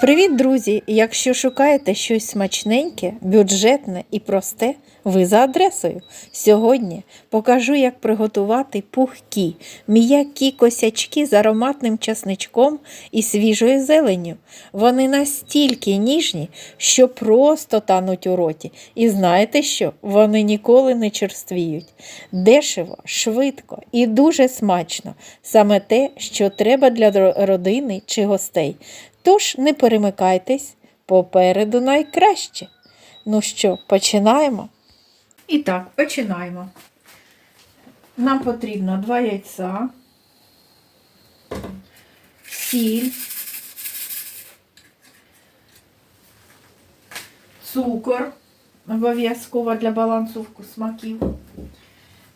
Привіт, друзі! Якщо шукаєте щось смачненьке, бюджетне і просте, ви за адресою. Сьогодні покажу, як приготувати пухкі, м'які косячки з ароматним часничком і свіжою зеленню. Вони настільки ніжні, що просто тануть у роті. І знаєте що? Вони ніколи не черствіють. Дешево, швидко і дуже смачно. Саме те, що треба для родини чи гостей. Тож не перемикайтесь, попереду найкраще. Ну що, починаємо? І так, починаємо. Нам потрібно 2 яйця, сіль, цукор, обов'язково для балансу смаків.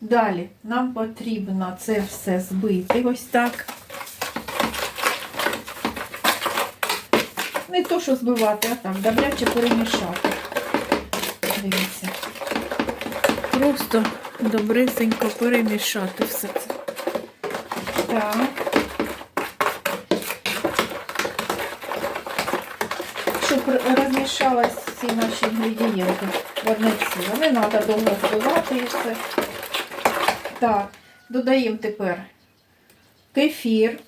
Далі нам потрібно це все збити ось так. Не то, що збивати, а так, добряче перемішати. Дивіться. Просто добрисенько перемішати все це. Так. Щоб розмішалось всі наші інгредієнти в одне ціле. Не треба довго збивати і все. Так, додаємо тепер кефір.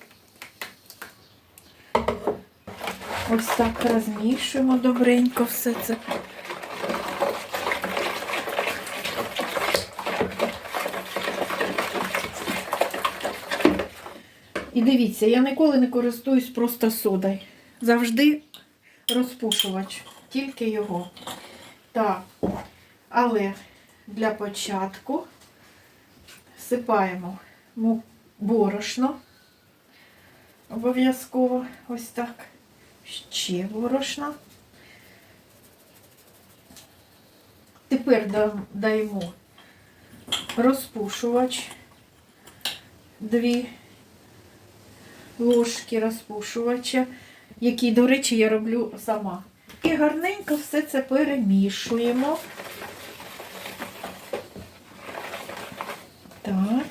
Ось так розмішуємо добренько все це. І дивіться, я ніколи не користуюсь просто содою. Завжди розпушувач, тільки його. Так, але для початку всипаємо борошно. Обов'язково ось так ще борошна. Тепер даємо розпушувач, дві ложки розпушувача, який, до речі, я роблю сама. І гарненько все це перемішуємо. Так.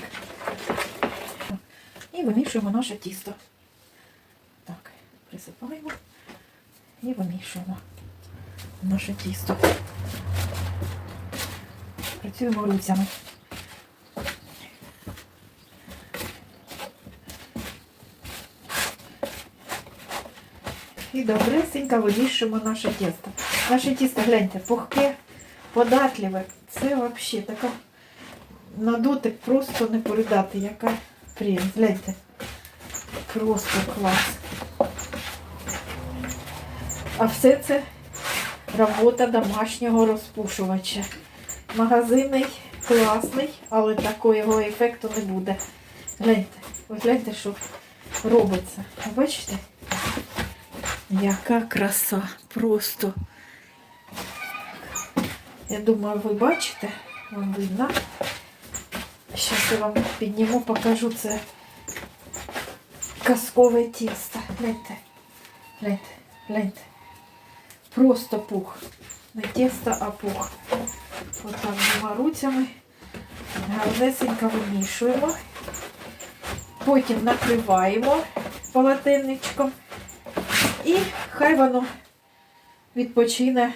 І вимішуємо наше тісто. Так, присипаємо і вимішуємо наше тісто. Працюємо руцями. І добресенько вимішуємо наше тісто. Наше тісто, гляньте, пухке, податливе. Це взагалі така на дотик просто не передати, яка прелість. Гляньте. Просто клас. А все це робота домашнього розпушувача. Магазинний класний, але такого ефекту не буде. Гляньте, ви гляньте, що робиться. Бачите? Яка краса. Просто. Я думаю, ви бачите, вам видно. Зараз я вам підніму, покажу це казкове тісто. Гляньте, гляньте, гляньте. Просто пух. Не тісто, а пух. Отак двома руцями. Гарнесенько вимішуємо. Потім накриваємо полотенничком. І хай воно відпочине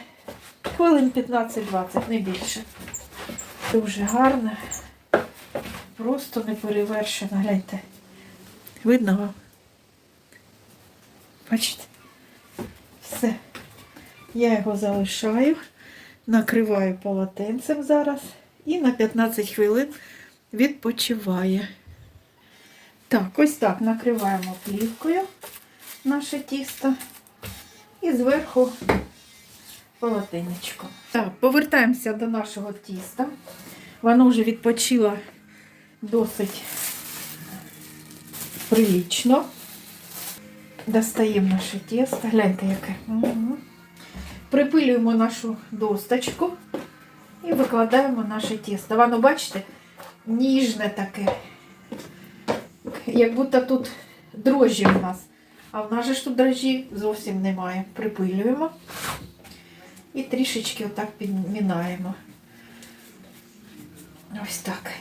хвилин 15-20, не більше. Дуже гарно. Просто неперевершено. Гляньте. Видно вам? Бачите? Я його залишаю, накриваю полотенцем зараз і на 15 хвилин відпочиває. Так, ось так накриваємо плівкою наше тісто і зверху полотенечко. Так, повертаємося до нашого тіста. Воно вже відпочило досить прилічно. Достаємо наше тісто. Гляньте, яке. Угу. Припилюємо нашу досточку і викладаємо наше тісто. Воно, бачите, ніжне таке. Як будто тут дрожжі у нас. А в нас же ж тут дрожжі зовсім немає. Припилюємо і трішечки отак підмінаємо. Ось так.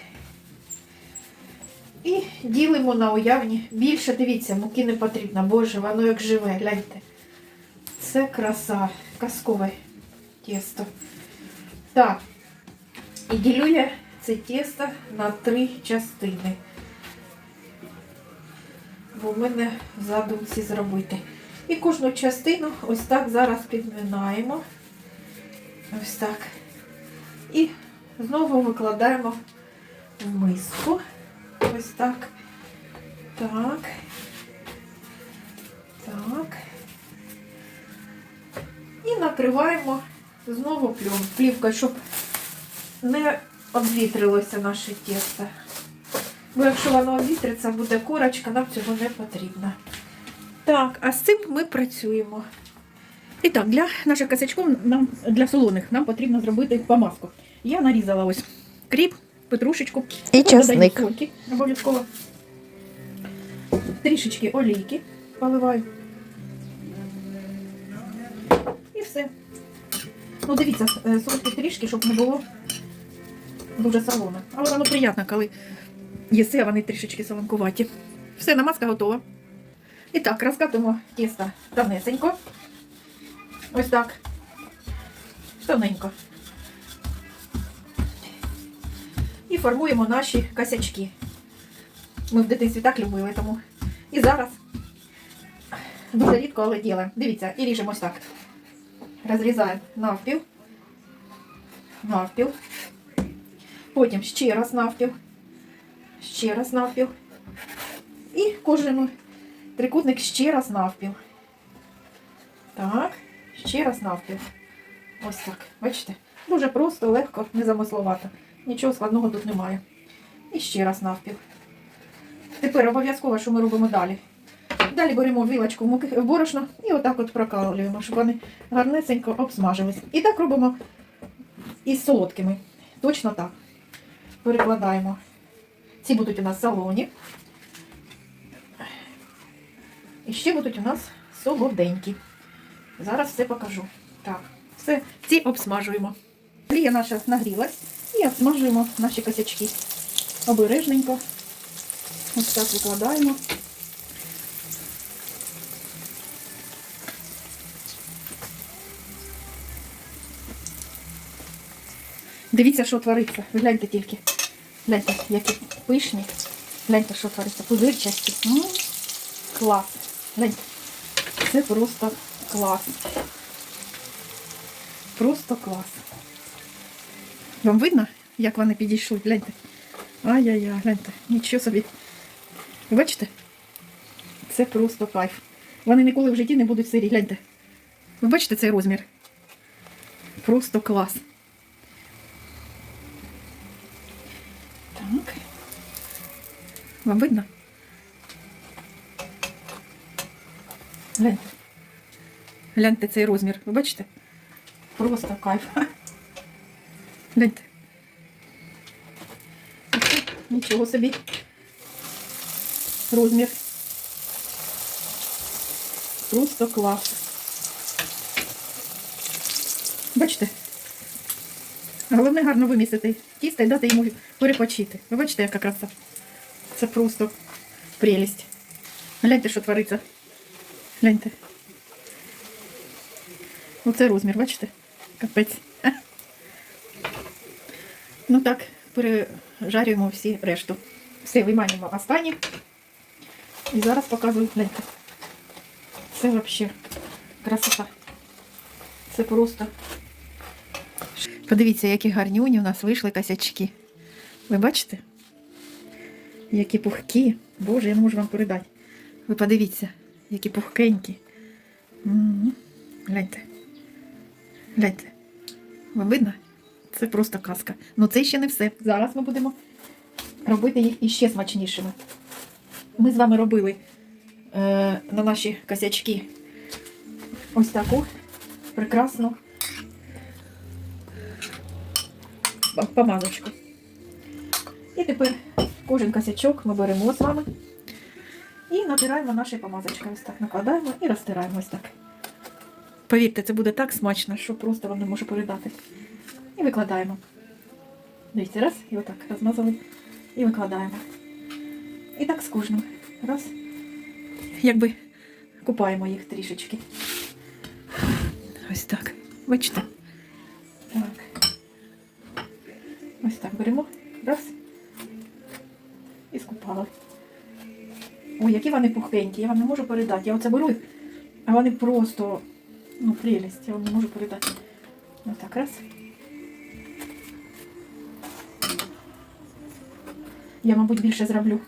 І ділимо на уявні. Більше, дивіться, муки не потрібно. Боже, воно як живе, гляньте. Це краса, казкове тісто. Так, і ділю я це тісто на три частини. Бо в мене задумці зробити. І кожну частину ось так зараз підминаємо. Ось так. І знову викладаємо в миску. Ось так. Так. Так. І накриваємо знову плівкою, щоб не обвітрилося наше тісто. Бо якщо воно обвітриться, буде корочка, нам цього не потрібно. Так, а з цим ми працюємо. І так, для наших косячків нам для солоних нам потрібно зробити помазку. Я нарізала ось кріп, петрушечку. І сольки обов'язково. Трішечки олійки поливаю. Все. Ну, дивіться, е, сольки трішки, щоб не було дуже солоне. Але воно приємно, коли їси, а вони трішечки солонкуваті. Все, намазка готова. І так, розкатуємо тісто тонесенько. Ось так. Тоненько. І формуємо наші косячки. Ми в дитинстві так любили, тому. І зараз дуже рідко, але ділимо. Дивіться, і ріжемо ось так. Розрізаємо навпіл. Навпіл. Потім ще раз навпіл. Ще раз навпіл. І кожен трикутник ще раз навпіл. Так, ще раз навпіл. Ось так. Бачите? Дуже просто, легко, незамисловато. Нічого складного тут немає. І ще раз навпіл. Тепер обов'язково, що ми робимо далі. Далі беремо вілочку в муки в борошно і отак от прокалюємо, щоб вони гарнесенько обсмажились. І так робимо із солодкими. Точно так. Перекладаємо. Ці будуть у нас солоні. І ще будуть у нас солоденькі. Зараз все покажу. Так, все, ці обсмажуємо. Олія наша нагрілась і обсмажуємо наші косячки. Обережненько. Ось так викладаємо. Дивіться, що твориться. Ви гляньте тільки. Гляньте, які пишні. Гляньте, що твориться. Пузирчасті. М, Клас. Гляньте. Це просто клас. Просто клас. Вам видно, як вони підійшли? Гляньте. Ай-яй-яй, гляньте. Нічого собі. Бачите? Це просто кайф. Вони ніколи в житті не будуть сирі. Гляньте. Ви бачите цей розмір? Просто клас. Так. Вам видно? Гляньте. Гляньте цей розмір. Ви бачите? Просто кайф. Гляньте. Нічого собі. Розмір. Просто клас. Бачите? Головне гарно вимісити тісто і дати йому перепочити. Ви бачите, яка краса? Це просто прелість. Гляньте, що твориться. Гляньте. Оце розмір, бачите? Капець. Ну так, пережарюємо всі решту. Все, виймаємо останні. І зараз показую, гляньте. Це взагалі красота. Це просто. Подивіться, які гарнюні у нас вийшли косячки. Ви бачите? Які пухкі. Боже, я не можу вам передати. Ви подивіться, які пухкенькі. Гляньте. Гляньте. Вам видно? Це просто казка. Ну це ще не все. Зараз ми будемо робити їх іще смачнішими. Ми з вами робили е, на наші косячки ось таку прекрасну помазочку. І тепер кожен косячок ми беремо з вами і натираємо наші помазочки. Ось так накладаємо і розтираємо ось так. Повірте, це буде так смачно, що просто вам не можу передати. І викладаємо. Дивіться, раз, і отак розмазали. І викладаємо. І так з кожним. Раз. Якби купаємо їх трішечки. Ось так. Бачите? Беремо. Раз. І скупали. Ой, які вони пухкенькі, я вам не можу передати. Я оце беру, а вони просто, ну, прелість, я вам не можу передати. Ось так, раз. Я, мабуть, більше зроблю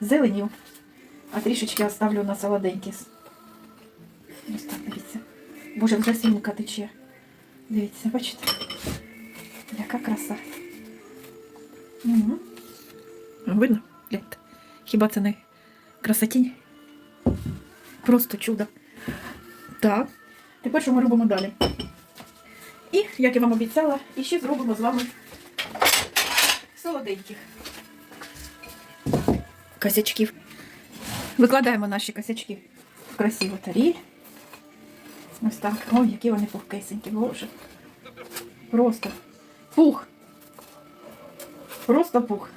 зеленів, а трішечки оставлю на солоденькі. Ось так, дивіться. Боже, вже сімка тече. Дивіться, бачите? Яка краса. Угу. Видно? Гляньте. Хіба це не красотінь? Просто чудо. Так. Тепер що ми робимо далі? І, як я вам обіцяла, і ще зробимо з вами солоденьких косячків. Викладаємо наші косячки в красиву таріль. Ось так. Ой, які вони пухкесенькі, боже. Просто пух. Просто пух.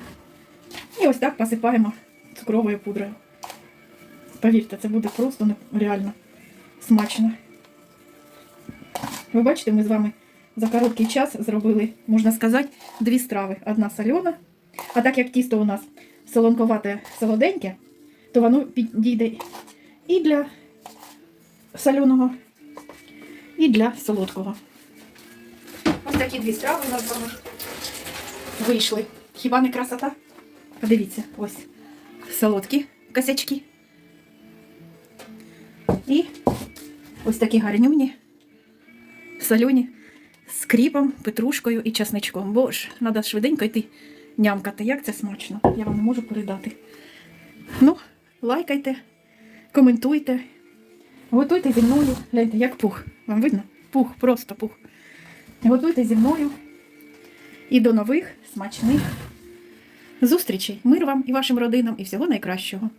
І ось так посипаємо цукровою пудрою. Повірте, це буде просто нереально смачно. Ви бачите, ми з вами за короткий час зробили, можна сказати, дві страви. Одна сольона. А так як тісто у нас солонковате солоденьке, то воно підійде і для соленого, і для солодкого. Ось такі дві страви у нас вийшли. Хіба не красота? Подивіться, ось солодкі косячки. І ось такі гарнюні, солені з кріпом, петрушкою і часничком. Боже, треба швиденько йти нямкати. Як це смачно. Я вам не можу передати. Ну, лайкайте, коментуйте. Готуйте зі мною. Гляньте, як пух. Вам видно? Пух, просто пух. Готуйте зі мною. І до нових смачних зустрічей. Мир вам і вашим родинам, і всього найкращого.